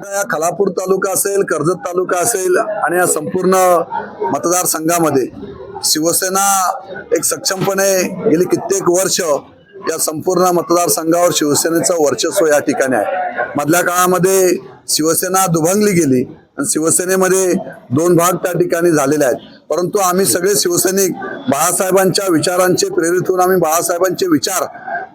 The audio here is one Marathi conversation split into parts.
या खलापूर तालुका असेल कर्जत तालुका असेल आणि या संपूर्ण मतदारसंघामध्ये शिवसेना एक सक्षमपणे गेली कित्येक वर्ष या संपूर्ण मतदारसंघावर शिवसेनेचं वर्चस्व या ठिकाणी आहे. मधल्या काळामध्ये शिवसेना दुभंगली गेली आणि शिवसेनेमध्ये दोन भाग त्या ठिकाणी झालेले आहेत. परंतु आम्ही सगळे शिवसैनिक बाळासाहेबांच्या विचारांचे प्रेरित होऊन आम्ही बाळासाहेबांचे विचार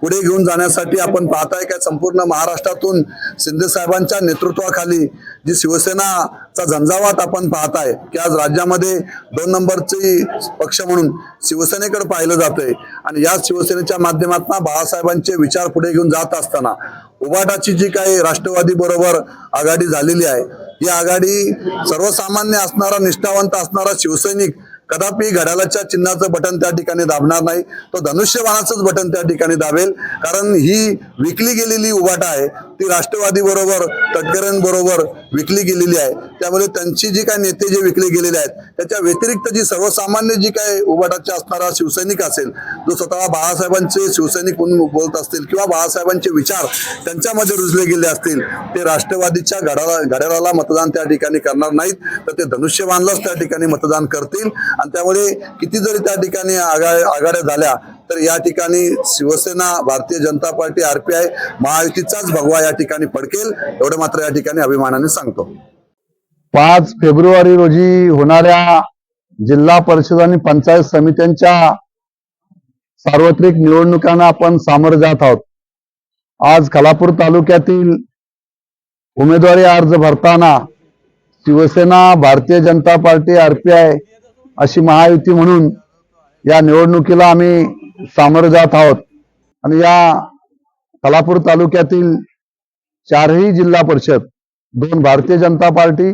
पुढे घेऊन जाण्यासाठी आपण पाहताय काय संपूर्ण महाराष्ट्रातून शिंदे साहेबांच्या नेतृत्वाखाली जी शिवसेनाचा झंझावात आपण पाहताय की आज राज्यामध्ये दोन नंबरची पक्ष म्हणून शिवसेनेकडे पाहिलं जातंय. आणि या शिवसेनेच्या माध्यमातून बाळासाहेबांचे विचार पुढे घेऊन जात असताना उबाटाची जी काही राष्ट्रवादी बरोबर आघाडी झालेली आहे ही आघाडी सर्वसामान्य असणारा निष्ठावंत असणारा शिवसैनिक कदापि घड्याळाच्या चिन्हाचं बटन त्या ठिकाणी दाबणार नाही. तो धनुष्यबाणाचंच बटन त्या ठिकाणी दाबेल. कारण ही विकली गेलेली उभाटा आहे. ती राष्ट्रवादी बरोबर तटकऱ्यांबरोबर विकली गेलेली आहे. त्यामुळे त्यांची जी काही नेते जे विकले गेलेले आहेत त्याच्या व्यतिरिक्त जी सर्वसामान्य जी काही उभाटाचे असणारा शिवसैनिक असेल जो स्वतः बाळासाहेबांचे शिवसैनिक म्हणून बोलत असतील किंवा बाळासाहेबांचे विचार त्यांच्यामध्ये रुजले गेले असतील ते राष्ट्रवादीच्या घड्याळा घड्याळाला मतदान त्या ठिकाणी करणार नाहीत तर ते धनुष्यबाणलाच त्या ठिकाणी मतदान करतील. आणि त्यामुळे किती जरी त्या ठिकाणी आघा आघाड्या झाल्या तर या ठिकाणी शिवसेना भारतीय जनता पार्टी आरपीआय महायुतीचाच भगवा या ठिकाणी पडकेल. एवढं मात्र या ठिकाणी अभिमानाने सांगतो. पाच फेब्रुवारी रोजी होणाऱ्या जिल्हा परिषद आणि पंचायत समित्यांच्या सार्वत्रिक निवडणुकांना आपण सामोरे जात आहोत. आज खालापूर तालुक्यातील उमेदवारी अर्ज भरताना शिवसेना भारतीय जनता पार्टी आरपीआय अशी महायुती म्हणून या निवडणुकीला आम्ही सामोरे जात आहोत. आणि या खालापूर तालुक्यातील चारही जिल्हा परिषद दोन भारतीय जनता पार्टी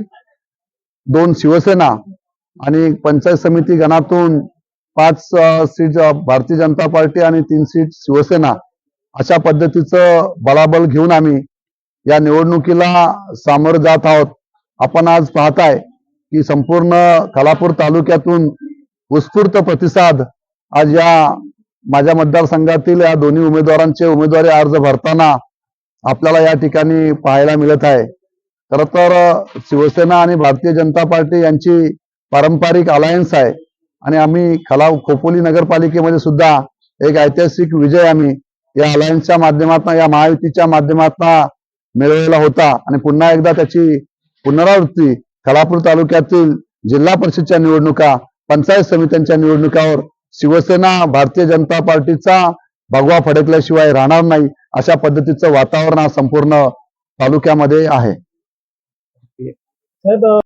दोन शिवसेना आणि पंचायत समिती गणातून पाच सीट भारतीय जनता पार्टी आणि तीन सीट शिवसेना. अशा पद्धतीचं बलाबल घेऊन आम्ही या निवडणुकीला सामोरं जात आहोत. आपण आज पाहताय की संपूर्ण खालापूर तालुक्यातून उत्स्फूर्त प्रतिसाद आज या माझ्या मतदारसंघातील या दोन्ही उमेदवारांचे उमेदवारी अर्ज भरताना आपल्याला या ठिकाणी पाहायला मिळत आहे. खर तर शिवसेना आणि भारतीय जनता पार्टी यांची पारंपरिक अलायन्स आहे. आणि आम्ही खला खोपोली नगरपालिकेमध्ये सुद्धा एक ऐतिहासिक विजय आम्ही या अलायन्सच्या माध्यमातून या महायुतीच्या माध्यमातून मिळवलेला होता. आणि पुन्हा एकदा त्याची पुनरावृत्ती खलापूर तालुक्यातील जिल्हा परिषदच्या निवडणुका पंचायत समित्यांच्या निवडणुकावर शिवसेना भारतीय जनता पार्टीचा भगवा फडकल्याशिवाय राहणार नाही अशा पद्धतीचं वातावरण हा संपूर्ण तालुक्यामध्ये आहे. Bye-bye.